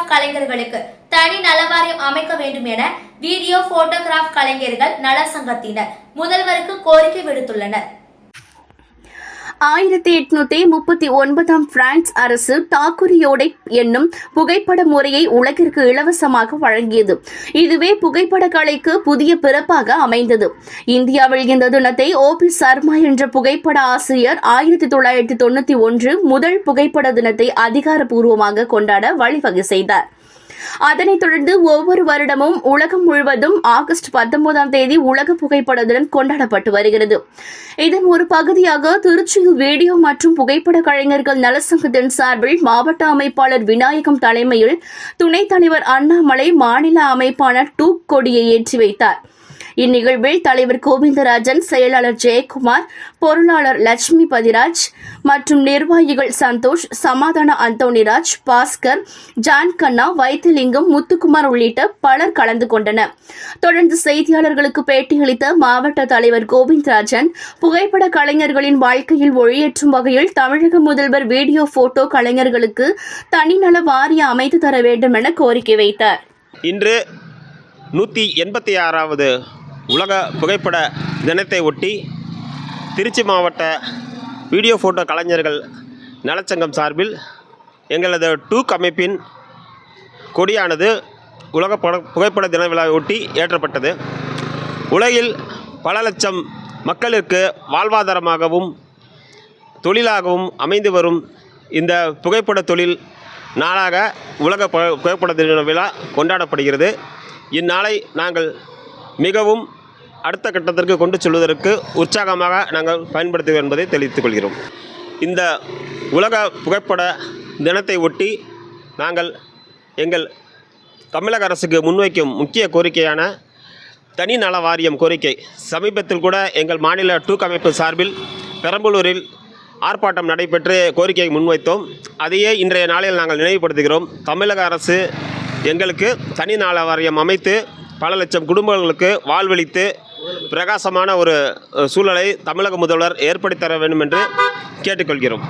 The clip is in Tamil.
போட்டோகிராஃப் கலைஞர்களுக்கு தனி நலவாரியம் அமைக்க வேண்டும் என வீடியோ போட்டோகிராஃப் கலைஞர்கள் நல சங்கத்தினர் முதல்வருக்கு கோரிக்கை விடுத்துள்ளனர். ஆயிரத்தி எட்நூத்தி முப்பத்தி ஒன்பதாம் பிரான்ஸ் அரசு டாக்குரியோடை என்னும் புகைப்பட முறையை உலகிற்கு இலவசமாக வழங்கியது. இதுவே புகைப்பட கலைக்கு புதிய பிறப்பாக அமைந்தது. இந்தியாவில் இந்த தினத்தை ஓ பி சர்மா என்ற புகைப்பட ஆசிரியர் ஆயிரத்தி தொள்ளாயிரத்தி தொண்ணூத்தி ஒன்று முதல் புகைப்பட தினத்தை அதிகாரப்பூர்வமாக கொண்டாட வழிவகை செய்தார். அதனைத் தொடர்ந்து ஒவ்வொரு வருடமும் உலகம் முழுவதும் ஆகஸ்ட் பத்தொன்பதாம் தேதி உலக புகைப்பட தினம் கொண்டாடப்பட்டு வருகிறது. இதன் ஒரு பகுதியாக திருச்சியில் வீடியோ மற்றும் புகைப்பட கலைஞர்கள் நலசங்கத்தின் சார்பில் மாவட்ட அமைப்பாளர் விநாயகம் தலைமையில் துணைத் தலைவர் அண்ணாமலை மாநில அமைப்பான டூக் கொடியை ஏற்றி வைத்தார். இந்நிகழ்வில் தலைவர் கோவிந்தராஜன் செயலாளர் ஜெயக்குமார் பொருளாளர் லட்சுமி பதிராஜ் மற்றும் நிர்வாகிகள் சந்தோஷ் சமாதான அந்தோணிராஜ் பாஸ்கர் ஜான் கண்ணா வைத்திலிங்கம் முத்துக்குமார் உள்ளிட்ட பலர் கலந்து கொண்டனர். தொடர்ந்து செய்தியாளர்களுக்கு பேட்டியளித்த மாவட்ட தலைவர் கோவிந்தராஜன் புகைப்பட கலைஞர்களின் வாழ்க்கையில் ஒளியேற்றும் வகையில் தமிழக முதல்வர் வீடியோ போட்டோ கலைஞர்களுக்கு தனிநல வாரியம் அமைத்து தர வேண்டும் என கோரிக்கை வைத்தார். இன்று நூற்றி எண்பத்தி ஆறாவது உலக புகைப்பட தினத்தை ஒட்டி திருச்சி மாவட்ட வீடியோ ஃபோட்டோ கலைஞர்கள் நலச்சங்கம் சார்பில் எங்களது டூக் அமைப்பின் கொடியானது உலக பட- புகைப்பட தின விழாவை ஒட்டி ஏற்றப்பட்டது. உலகில் பல லட்சம் மக்களுக்கு வாழ்வாதாரமாகவும் தொழிலாகவும் அமைந்து வரும் இந்த புகைப்பட தொழில் நாளாக உலக புகைப்பட தின விழா கொண்டாடப்படுகிறது. இந்நாளை நாங்கள் மிகவும் அடுத்த கட்டத்திற்கு கொண்டு செல்வதற்கு உற்சாகமாக நாங்கள் பயன்படுத்துவோம் என்பதை தெரிவித்துக் கொள்கிறோம். இந்த உலக புகைப்பட தினத்தை ஒட்டி நாங்கள் எங்கள் தமிழக அரசுக்கு முன்வைக்கும் முக்கிய கோரிக்கையான தனி நல வாரியம் கோரிக்கை. சமீபத்தில் கூட எங்கள் மாநில டூக் அமைப்பு சார்பில் பெரம்பலூரில் ஆர்ப்பாட்டம் நடைபெற்று கோரிக்கையை முன்வைத்தோம். அதையே இன்றைய நாளில் நாங்கள் நினைவுபடுத்துகிறோம். தமிழக அரசு எங்களுக்கு தனி நல வாரியம் அமைத்து பல லட்சம் குடும்பங்களுக்கு வாழ்வளித்து பிரகாசமான ஒரு சூழலை தமிழக முதல்வர் ஏற்படுத்தி தர வேண்டும் என்று கேட்டுக்கொள்கிறோம்.